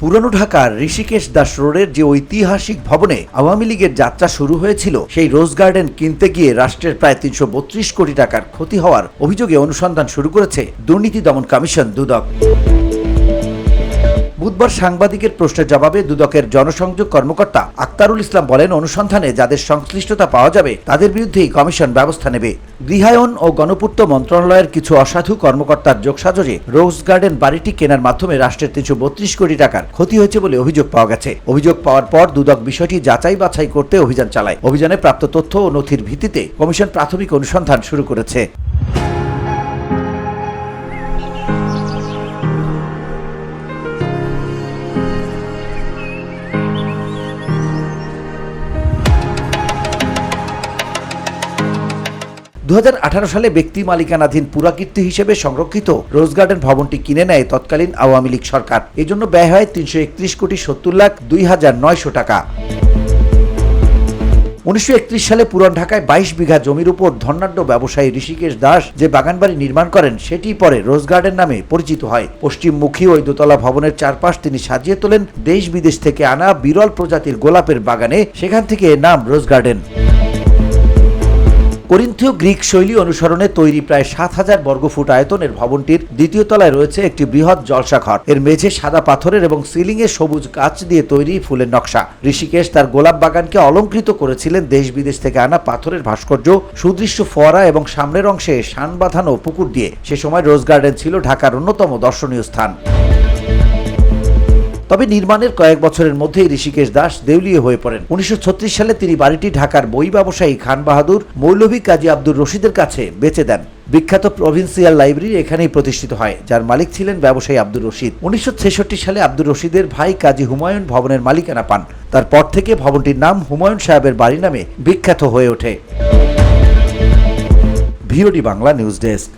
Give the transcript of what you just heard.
পুরনো ঢাকার ঋষিকেশ দাস রোডের যে ঐতিহাসিক ভবনে আওয়ামী লীগের যাত্রা শুরু হয়েছিল, সেই রোজ গার্ডেন কিনতে গিয়ে রাষ্ট্রের প্রায় তিনশো বত্রিশ কোটি টাকার ক্ষতি হওয়ার অভিযোগে অনুসন্ধান শুরু করেছে দুর্নীতি দমন কমিশন দুদক। বুধবার সাংবাদিকের প্রশ্নের জবাবে দুদকের জনসংযোগ কর্মকর্তা আক্তারুল ইসলাম বলেন অনুসন্ধানে যাদের সংশ্লিষ্টতা পাওয়া যাবে, তাদের বিরুদ্ধেই কমিশন ব্যবস্থা নেবে। গৃহায়ন ও গণপূর্ত মন্ত্রণালয়ের কিছু অসাধু কর্মকর্তার যোগসাজরে রোজ গার্ডেন বাড়িটি কেনার মাধ্যমে রাষ্ট্রের তিনশো বত্রিশ কোটি টাকার ক্ষতি হয়েছে বলে অভিযোগ পাওয়া গেছে। অভিযোগ পাওয়ার পর দুদক বিষয়টি যাচাই বাছাই করতে অভিযান চালায়। অভিযানে প্রাপ্ত তথ্য ও নথির ভিত্তিতে কমিশন প্রাথমিক অনুসন্ধান শুরু করেছে। দু হাজার আঠারো সালে ব্যক্তি মালিকানাধীন পুরাকীর্তি হিসেবে সংরক্ষিত রোজ গার্ডেন ভবনটি কিনে নেয় তৎকালীন আওয়ামী লীগ সরকার। এজন্য ব্যয় হয় তিনশো একত্রিশ কোটি সত্তর লাখ দুই হাজার নয়শো টাকা। উনিশশো একত্রিশ সালে পুরান ঢাকায় বাইশ বিঘা জমির উপর ধনাঢ্য ব্যবসায়ী ঋষিকেশ দাস যে বাগানবাড়ি নির্মাণ করেন, সেটি পরে রোজ গার্ডেন নামে পরিচিত হয়। পশ্চিমমুখী ওই দোতলা ভবনের চারপাশ তিনি সাজিয়ে তোলেন দেশ বিদেশ থেকে আনা বিরল প্রজাতির গোলাপের বাগানে। সেখান থেকে নাম রোজ গার্ডেন। করিন্থীয় গ্রিক শৈলী অনুসরণে তৈরি প্রায় সাত হাজার বর্গফুট আয়তনের ভবনটির দ্বিতীয় তলায় রয়েছে একটি বৃহৎ জলসাঘর এর মেঝে সাদা পাথরের এবং সিলিং এ সবুজ কাচ দিয়ে তৈরি ফুলের নকশা। ঋষিকেশ তার গোলাপ বাগানকে অলঙ্কৃত করেছিলেন দেশ বিদেশ থেকে আনা পাথরের ভাস্কর্য, সুদৃশ্য ফোয়ারা এবং সামনের অংশে শান বাঁধানো পুকুর দিয়ে। সে সময় রোজ গার্ডেন ছিল ঢাকার অন্যতম দর্শনীয় স্থান। তবে নির্মাণের কয়েক বছরের মধ্যেই ঋষিকেশ দাস দেউলিয়ে হয়ে পড়েন। উনিশশো ছত্রিশ সালে তিনি বাড়িটি ঢাকার বই ব্যবসায়ী খান বাহাদুর মৌলভী কাজী আব্দুর রশিদের কাছে বেচে দেন। বিখ্যাত প্রভিন্সিয়াল লাইব্রেরি এখানেই প্রতিষ্ঠিত হয়, যার মালিক ছিলেন ব্যবসায়ী আব্দুর রশিদ। উনিশশো ছেষট্টি সালে আব্দুর রশিদের ভাই কাজী হুমায়ুন ভবনের মালিকানা পান। তারপর থেকে ভবনটির নাম হুমায়ুন সাহেবের বাড়ি নামে বিখ্যাত হয়ে ওঠে। VOD Bangla news desk.